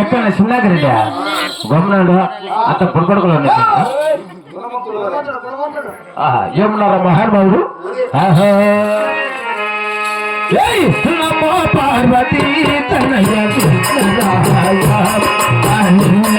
ఎక్కడ చిన్నాగిరెడ్డి గమనాడు అంత పుడకొడుకులు ఉన్నాయి ఏమన్నారా మహానుభావుడు ఆహా. ఏయ్, నమో పార్వతీ తనయ కృష్ణరాయ, అనిల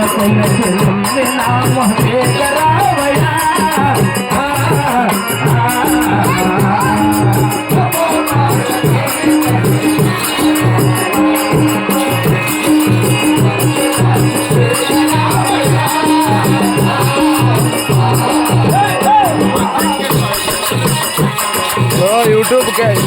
do it again.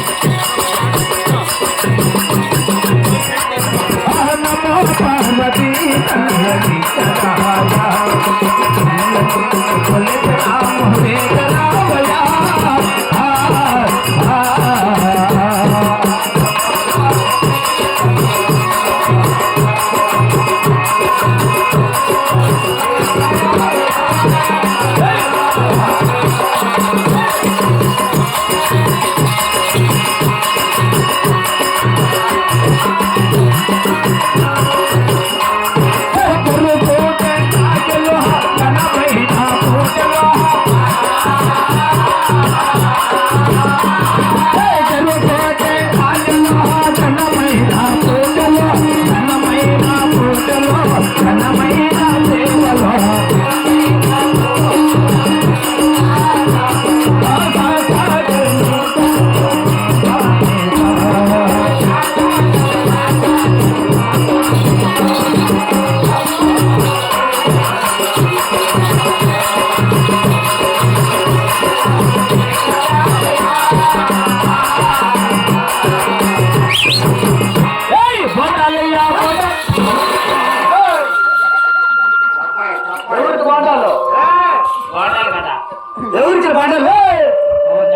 ఎవరికి బాటాలు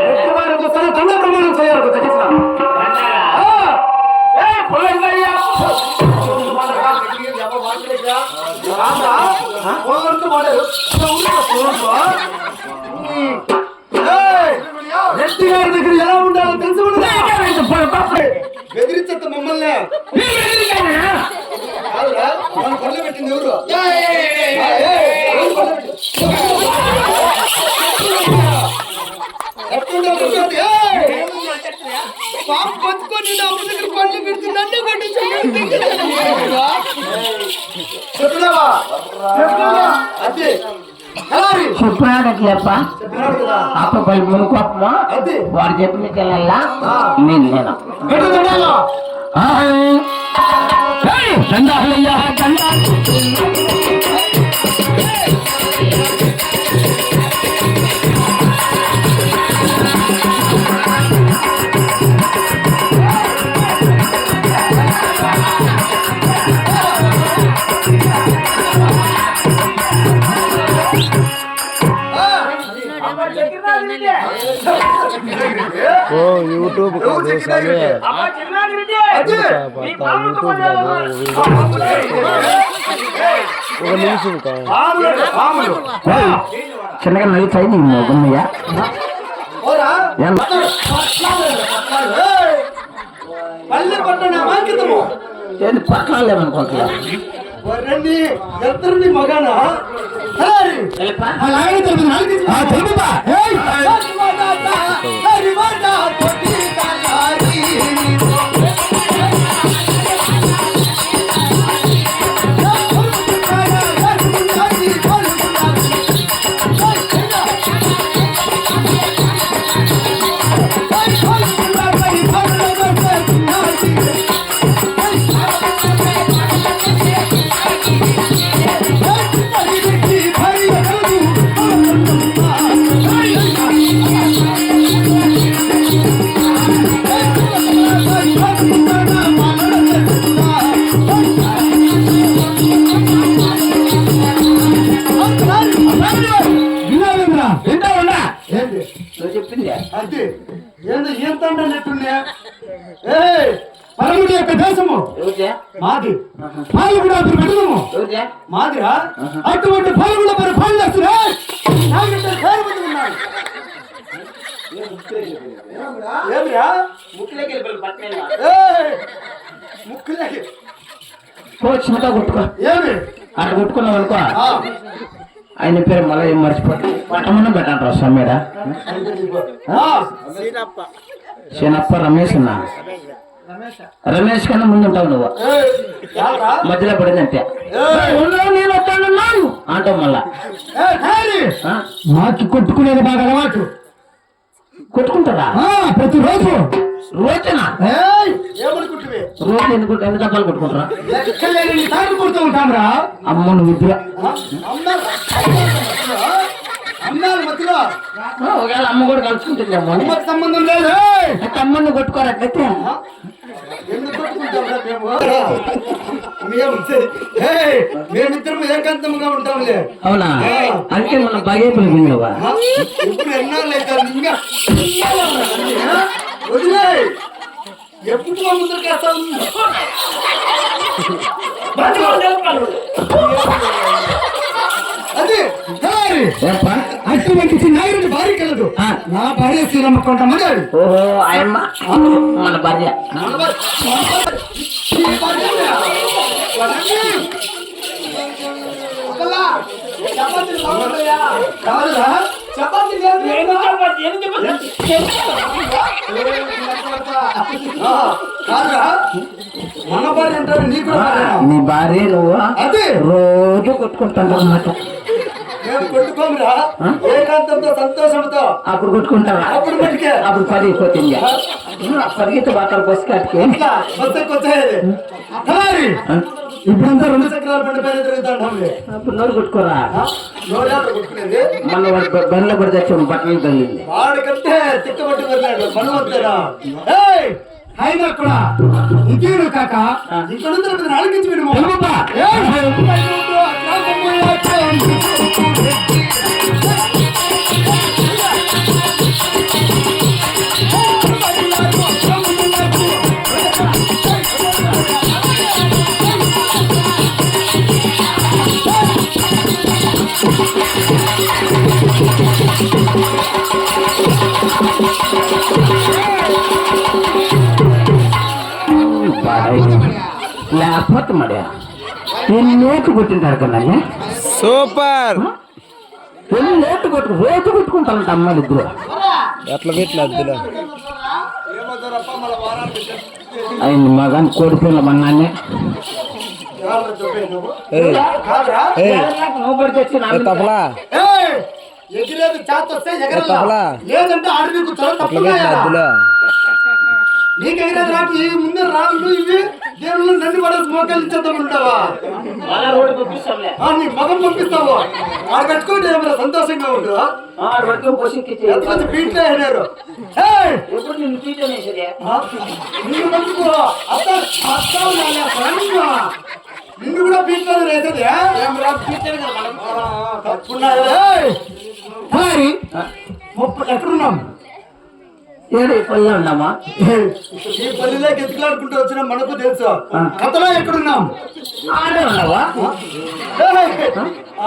ఎట్టి వారు చూస్తాను తొందర ప్రమాణం చేయాలి తగ్గిస్తున్నాను రెడ్డి గారి దగ్గర ఎలా ఉండాలో తెలిసి ఉండదా బెదిరించద్దు మమ్మల్ని కాదురా మన పనులు పెట్టింది ఎవరు అప్ప పై మునుకోపమా? వాడు చెప్పిన కెళ్ళల్లా నేను చందా ఒక నిమిషం కాదు పాములు పాములు చిన్నగా నవ్వు చైని గుమ్మయ్య ఓరా ఎంత ఏయ్! పల్లె పట్టణ అంకితము ఏంది పక్కలేమనుకుంటున్నా వరండి ఎత్తరుని మగనా? హరి! అలాగే తెలుపు నాలుగు ఆ తెలుపుతా హరి మాట తొట్టి తలారి నువ్వు చెప్పింది అంటే ఏందో ఏం తండ్రి చెప్పింది ఏ పరముడి యొక్క దేశము మాది పాలకుడు అతను పెడదము మాదిరా అటువంటి పాలకుడు మరి పాలు చేస్తున్నాడు ఏమిరా ముక్కులోకి వెళ్ళిపోయి పట్టణం ముక్కులోకి కొట్టుకో ఏమి అట్లా కొట్టుకున్నావు అనుకో ఆయన పేరు మళ్ళీ ఏం మర్చిపోతా. పట్టమన్నా పెట్టంటారు సమ్మేడ ఆ, శనప్ప రమేష్ అన్న. రమేష్. కన్నా ముందు ఉంటావు నువ్వు? మధ్యలో పడిందంటే నేను వస్తాను అంటావు మళ్ళా? మాకి కొట్టుకునేది బాగా అలవాటు. కొట్టుకుంటారా ఆ, ప్రతిరోజు. రోజునా? ఏయ్, ఏమనుకుంటువి రోజు ఎందుకు ఎన్ని దెబ్బలు కొట్టుకుంటారా? అమ్మ నువ్వు మధ్యలో. ఒకవేళ అమ్మ కూడా సంబంధం లేదు. కొట్టుకోరట్లయితే? ఎందుకు మేమిద్దరం ఏకాంతంగా ఉంటాంలే. అవునా? అంటే మన బాగా పిలిపిందవా? ఇప్పుడు ఎన్నాళ్ళు అయితే ఇంకా? ఆ? వదిలేయ్. ఎప్పుడు మా ముందరికి వేస్తావు? అది! అటువంటి నాయుడు భార్య కలదు. నా భార్య శ్రీరమ్మ కొంతమంది ఓహో ఆయమ్మ. మన భార్య. మన భార్య అంటారు నీ కూడా భార్య. నీ భార్య నువ్వు అదే. రోజు కొట్టుకుంటాను అన్నమాట మేము కొట్టుకోమురా ఏకాంతంతో సంతోషంతో. అప్పుడు కొట్టుకుంటావా? అప్పుడు అప్పుడు పది అయిపోతుంది పరిగెత్తి బాటలు వచ్చేది అలారి ఇప్పుడంతా రెండు చక్రాల బండి పైన తిరుగుతాండి అప్పుడు నోరు కొట్టుకోరా? నోడాలు కొట్టుకునేది? మన వాడు బండ్లో పడి తెచ్చాము బట్టలు తల్లింది వాడికంటే తిక్కబట్టి వెళ్ళాడు పని వస్తారా హైదర్ కూడా ఇంకేను కాక ఇక్కడ ఆలోచించి విడుము ఎన్ని నోట్లు కొట్టింటారు కదా సూపర్. ఎన్ని నోట్లు కొట్టు రోజు కొట్టుకుంటారంట అమ్మాయిలు ఇద్దరు. ఎట్లా అద్దులో ఆయన మగాన్ని కోడిపోయిన మన్నాన్ని. తపలా తపలా. లేదంటే అడవి కూర్చోవాలి ఎట్లా తప్పుగా పెట్టిన అద్దులో నీకు ఎగిరేది రాకు ఈ ముందే రాళ్ళు ఇవి. దేవుళ్ళు నన్ను పడేసి మోకాలు ఇచ్చేద్దాం ఉంటావా? రోడ్డు పంపిస్తాంలే. ఆ, నీ మగం పంపిస్తావు? వాడు కట్టుకుంటే ఏమైనా సంతోషంగా ఆడు ఎంతమంది బీట్లో అయినారు నిన్ను పంపుకో అత్త అత్త. నిన్ను కూడా బీట్లో రేసేది తప్పున్నాడు మరి ఎక్కడున్నాం ఏడు పల్లె ఉన్నామా? ఈ పల్లెలోకి ఎత్తులాడుకుంటూ వచ్చిన మనకు తెలుసు? కథలో ఎక్కడున్నాం? ఆడే ఉన్నావా? ఏయ్!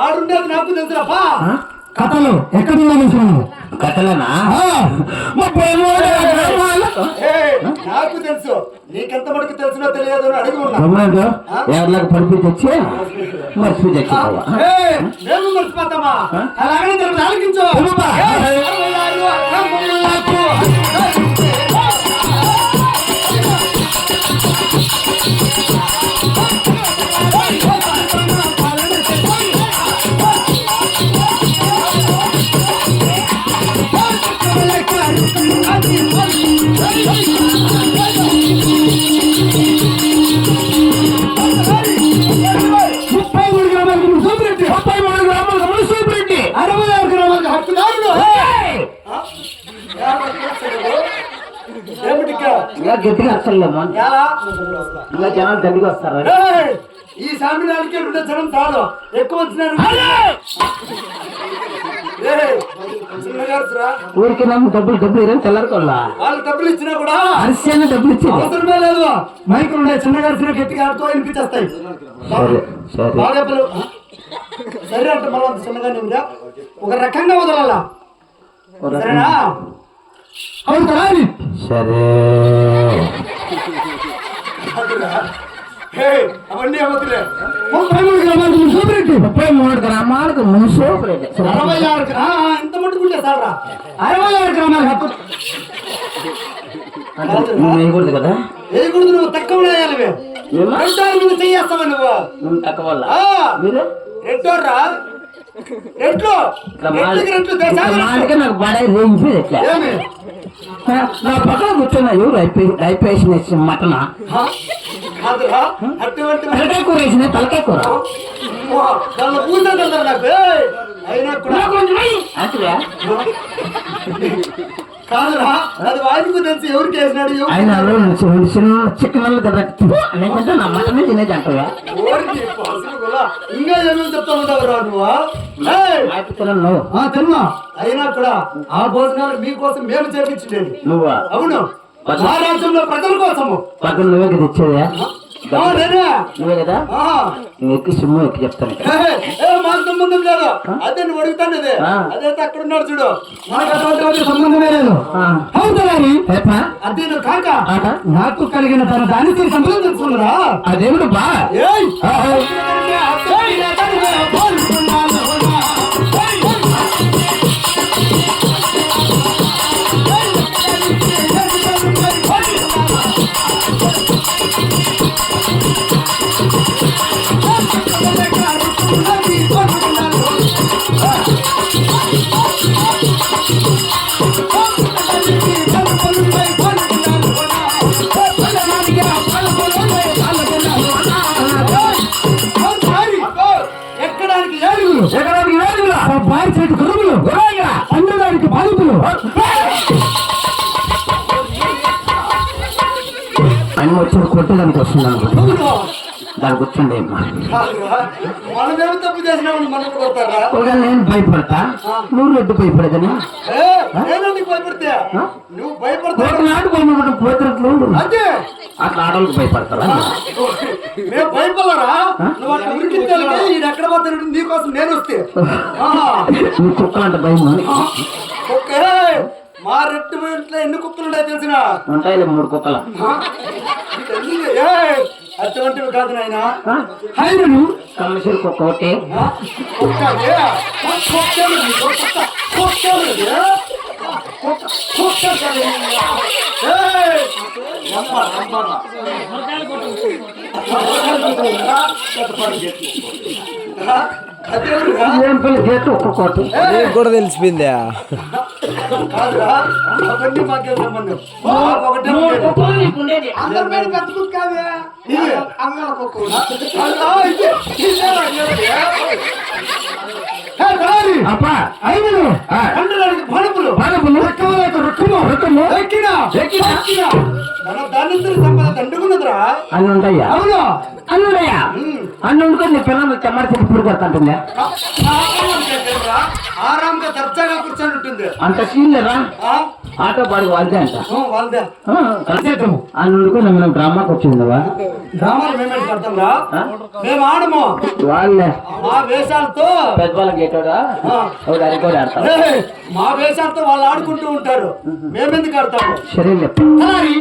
ఆడుండేది నాకు తెలుసురాపా కథలు ఎక్కడున్నా కథలేనా? ఏయ్! నాకు తెలుసు. నీకెంత మటుకు తెలుసునో తెలియదు అని అడిగి ఉన్నా. ఎవరిలాగా పడిపి తెచ్చి? మర్చిపోయి మర్చిపోతామా? అలాగనే తెలుసు ఆలకించు ఇంకా గట్టిగా అసలేమో ఎలా? జనాలు దండిగా వస్తారు ఈ సామినాలకి రెండు జనం చాలు ఎక్కువ వచ్చినారు ఊరికి నమ్ము డబ్బులు డబ్బులు ఇరవై తెల్లారుకోల్లా వాళ్ళు డబ్బులు ఇచ్చినా కూడా అరిసెన్న డబ్బులు ఇచ్చేది? అవసరమే లేదు. మైకులు ఉన్నాయి చిన్నగారు గట్టిగా ఆడుతూ వినిపించేస్తాయి. సరే సరే. అంటే మళ్ళీ అంత చిన్నగానే ఉందా? ఒక రకంగా వదలాలా? సరేనా? అవుతారా? సరే. హే, అవన్నీ అవతులే ముప్పై మూడు గ్రామాలకు ముప్పై మూడు గ్రామాలకు మున్సిపల్ అరవై ఆరు అరవై ఆరు నువ్వు వేయకూడదు కదా? వేయకూడదు నువ్వు తక్కువ వేయాలి ఏమా? రెండోరు నువ్వు చెయ్యేస్తావా నువ్వు? నువ్వు తక్కువ వల్ల ఆ, మీరు? రెండోర్రా? రెట్లు ఇట్లా రెట్లకి రెట్లు దేశాలు మాటగా నాకు బడాయి రేంజిపోయింది ఎట్లా? ఏమి? నా పక్కన కూర్చున్నా ఎవరు? అయిపోయి అయిపోయేసిన మటన? తలకాయ కూర వేసిన తలకాయ కూర! అయినా కాదురా అది వాడికి తెలిసి ఎవరికి వేసినాడు ఆయన చికెన్ లేకుంటే నా మటనే తినేది అంటవా? ఇంకా ఏమేమి నువ్వు తిన్నా. అయినా కూడా ఆ భోజనాలు మీకోసం మేము చేపించలేదు. నువ్వా? అవును. రాజ్యంలో ప్రజల కోసము. పక్కన నువ్వే. నువ్వే కదా? ఆ. నువ్వు ఎక్కి సిమ్ము ఎక్కి చెప్తాను. ఏయ్, ఏ, మాకు సంబంధం లేదు. అదే నువ్వు అడుగుతాను అదే ఆ. అదైతే అక్కడ ఉన్నాడు చూడు. మనకు అటువంటి వాటి సంబంధమే లేదు. ఆ. అవుతారని రేపా? అదే నువ్వు కాక ఆట? నాకు కలిగిన తన దానికి సంబంధం తెలుసుకున్నారా అదేమిటి బా. చేసినామని మనం కొడతారా ఒకవేళ నేను భయపడతా నువ్వు రెడ్డి భయపడదని? ఒకనాడు భయపడటం పోతున్నట్లు అట్లా ఆడవాళ్ళకి భయపడతారా నీకోసం నేను వస్తే. కుక్కలంటే భయం ఓకే మా రెట్టు ఇంట్లో ఎన్ని కుక్కలు ఉన్నాయో తెలిసిన? ఉంటాయిలే మూడు కుక్కల. అటువంటివి కాదు నాయన. హైదను కమిషన్ కుక్క ఒకటి. కుక్క నీకు కూడా తెలిసిపోయిందా. అప్పా. కండరానికి పలుపులు. పలుపులు. రుక్కుము. రుక్కుము. ఎక్కినా. అన్నుడయ్యా. అన్ను ఉండుకొని నీ పిల్లలు చెమ్మడి చెప్పి ఇప్పుడు కొడుతుంటుందా? ఆరాంగా దర్జాగా కూర్చొని ఉంటుంది. అంత సీన్ లేదా ఆ? ఆటో పాడు వాళ్ళదే అంట. ఆ, వాళ్ళదే. అన్ను ఉండుకొని మనం డ్రామాకి వచ్చిందవా డ్రామాలు మేమే కడతాంరా? మేము ఆడము. వాళ్ళే. మా వేషాలతో. పెద్దవాళ్ళకి ఏటోడా ఆ. ఒకటి అరికోడి ఆడతాం ఏయ్, మా వేషాలతో వాళ్ళు ఆడుకుంటూ ఉంటారు. మేమెందుకు ఆడతాము? సరే అలాని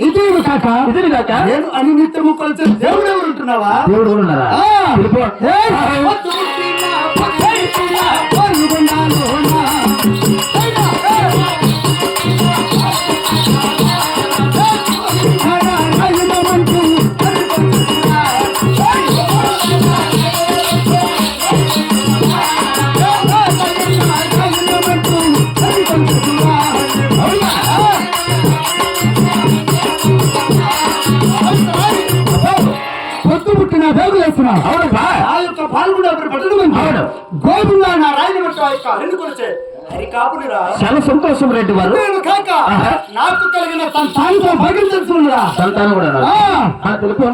ఇది కాక ఇది కాక? నేను అని నిత్యము కొలిచే దేవుడు ఎవరు ఉంటున్నావా? దేవుడు ఉన్నారా? అవును. గోవిందా నా రాయన రెండు కొలిచే. చాలా సంతోషం రెడ్డి వారు. కాక. నాకు కలిగిన సంతానంతో భాగ్యం సంతానం కూడా తెలుపు.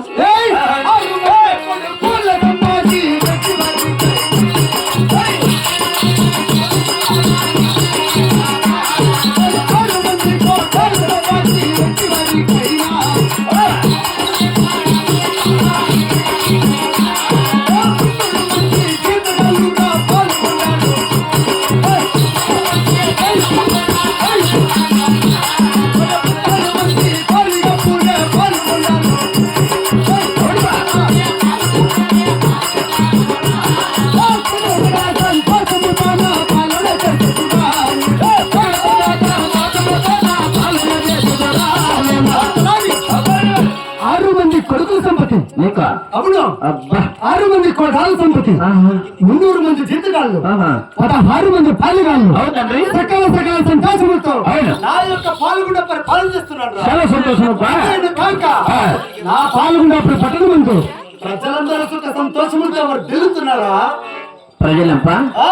కొడుక అవును. అబ్బా. ఆరు మంది కోటాల సంపత్తి ఆహా. మున్నూరు మంది జీతగాళ్ళు. పదహారు మంది పాలిగాళ్ళు. అవును తండ్రి. సకల సకల అవును. నా యొక్క పాల్గొండ పరిపాలన చేస్తున్నాడు. చాలా సంతోషం. నా పాల్గొన్నప్పుడు పట్టణమందు ప్రజలందరూ సుఖ సంతోషములతో వారు దిగుతున్నారా ప్రజలంప ఆ.